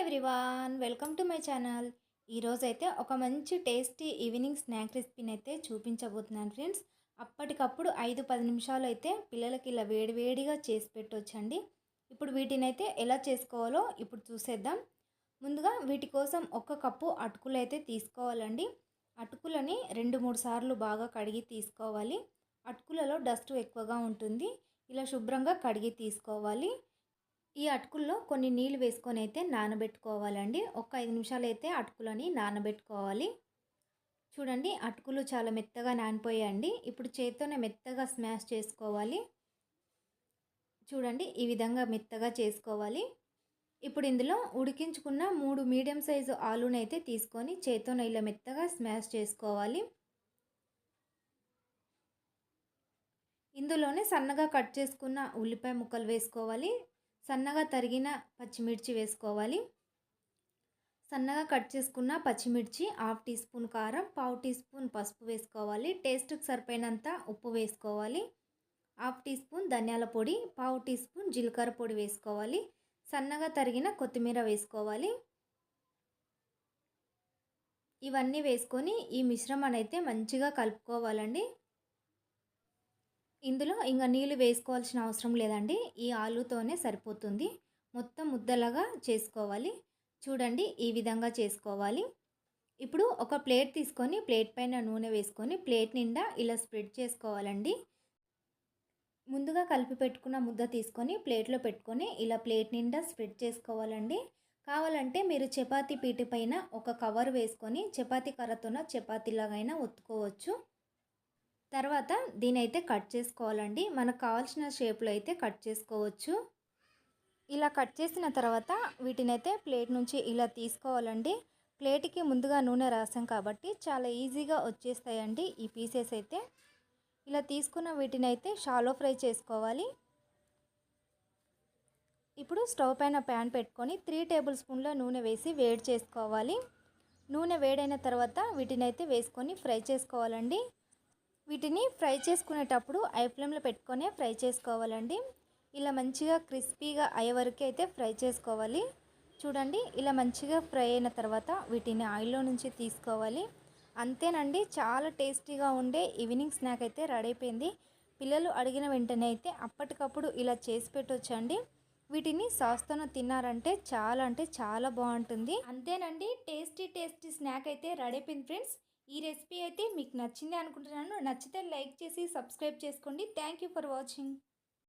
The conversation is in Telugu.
Everyone welcome to my channel. ఈరోజైతే ఒక మంచి టేస్టీ ఈవినింగ్ స్నాక్ రెసిపీని అయితే చూపించబోతున్నాను ఫ్రెండ్స్. అప్పటికప్పుడు ఐదు పది నిమిషాలు అయితే పిల్లలకి ఇలా వేడివేడిగా చేసి పెట్టవచ్చండి ఇప్పుడు వీటిని అయితే ఎలా చేసుకోవాలో ఇప్పుడు చూసేద్దాం. ముందుగా వీటి కోసం ఒక కప్పు అటుకులు అయితే తీసుకోవాలండి. అటుకులని రెండు మూడు సార్లు బాగా కడిగి తీసుకోవాలి. అటుకులలో డస్ట్ ఎక్కువగా ఉంటుంది. ఇలా శుభ్రంగా కడిగి తీసుకోవాలి. ఈ అటుకుల్లో కొన్ని నీళ్ళు వేసుకొని అయితే నానబెట్టుకోవాలండి. ఒక ఐదు నిమిషాలు అయితే అటుకులని నానబెట్టుకోవాలి. చూడండి అటుకులు చాలా మెత్తగా నానిపోయాయండి. ఇప్పుడు చేత్తోనే మెత్తగా స్మాష్ చేసుకోవాలి. చూడండి ఈ విధంగా మెత్తగా చేసుకోవాలి. ఇప్పుడు ఇందులో ఉడికించుకున్న మూడు మీడియం సైజు ఆలునైతే తీసుకొని చేత్తోనే ఇలా మెత్తగా స్మాష్ చేసుకోవాలి. ఇందులోనే సన్నగా కట్ చేసుకున్న ఉల్లిపాయ ముక్కలు వేసుకోవాలి. సన్నగా తరిగిన పచ్చిమిర్చి వేసుకోవాలి. సన్నగా కట్ చేసుకున్న పచ్చిమిర్చి హాఫ్ టీ స్పూన్ కారం పావు టీ స్పూన్ పసుపు వేసుకోవాలి. టేస్ట్కి సరిపోయినంత ఉప్పు వేసుకోవాలి. హాఫ్ టీ స్పూన్ ధనియాల పొడి పావు టీ స్పూన్ జీలకర్ర పొడి వేసుకోవాలి. సన్నగా తరిగిన కొత్తిమీర వేసుకోవాలి. ఇవన్నీ వేసుకొని ఈ మిశ్రమాన్ని అయితే మంచిగా కలుపుకోవాలండి. ఇందులో ఇంకా నీళ్ళు వేసుకోవాల్సిన అవసరం లేదండి. ఈ ఆలుతోనే సరిపోతుంది. మొత్తం ముద్దలాగా చేసుకోవాలి. చూడండి ఈ విధంగా చేసుకోవాలి. ఇప్పుడు ఒక ప్లేట్ తీసుకొని ప్లేట్ పైన నూనె వేసుకొని ప్లేట్ నిండా ఇలా స్ప్రెడ్ చేసుకోవాలండి. ముందుగా కలిపి పెట్టుకున్న ముద్ద తీసుకొని ప్లేట్లో పెట్టుకొని ఇలా ప్లేట్ నిండా స్ప్రెడ్ చేసుకోవాలండి. కావాలంటే మీరు చపాతీ పీట పైన ఒక కవర్ వేసుకొని చపాతీ కర్రతోన చపాతీలాగైనా ఒత్తుకోవచ్చు. తర్వాత దీని అయితే కట్ చేసుకోవాలండి. మనకు కావాల్సిన షేప్లో అయితే కట్ చేసుకోవచ్చు. ఇలా కట్ చేసిన తర్వాత వీటినైతే ప్లేట్ నుంచి ఇలా తీసుకోవాలండి. ప్లేట్కి ముందుగా నూనె రాసాం కాబట్టి చాలా ఈజీగా వచ్చేస్తాయండి ఈ పీసెస్ అయితే. ఇలా తీసుకున్న వీటిని అయితే షాలో ఫ్రై చేసుకోవాలి. ఇప్పుడు స్టవ్ పైన ప్యాన్ పెట్టుకొని త్రీ టేబుల్ స్పూన్ల నూనె వేసి వేడి చేసుకోవాలి. నూనె వేడైన తర్వాత వీటిని అయితే వేసుకొని ఫ్రై చేసుకోవాలండి. వీటిని ఫ్రై చేసుకునేటప్పుడు ఐ ఫ్లేమ్లో పెట్టుకొని ఫ్రై చేసుకోవాలండి. ఇలా మంచిగా క్రిస్పీగా అయ్యే వరకు అయితే ఫ్రై చేసుకోవాలి. చూడండి ఇలా మంచిగా ఫ్రై అయిన తర్వాత వీటిని ఆయిల్లో నుంచి తీసుకోవాలి. అంతేనండి చాలా టేస్టీగా ఉండే ఈవినింగ్ స్నాక్ అయితే రెడీ అయిపోయింది. పిల్లలు అడిగిన వెంటనే అయితే అప్పటికప్పుడు ఇలా చేసి పెట్టొచ్చండి. వీటిని సాస్తోన తిన్నారంటే చాలా అంటే చాలా బాగుంటుంది. అంతేనండి టేస్టీ టేస్టీ స్నాక్ అయితే రెడీ అయిపోయింది ఫ్రెండ్స్. ఈ రెసిపీ అయితే మీకు నచ్చింది అనుకుంటున్నాను. నచ్చితే లైక్ చేసి సబ్స్క్రైబ్ చేసుకోండి. Thank you for watching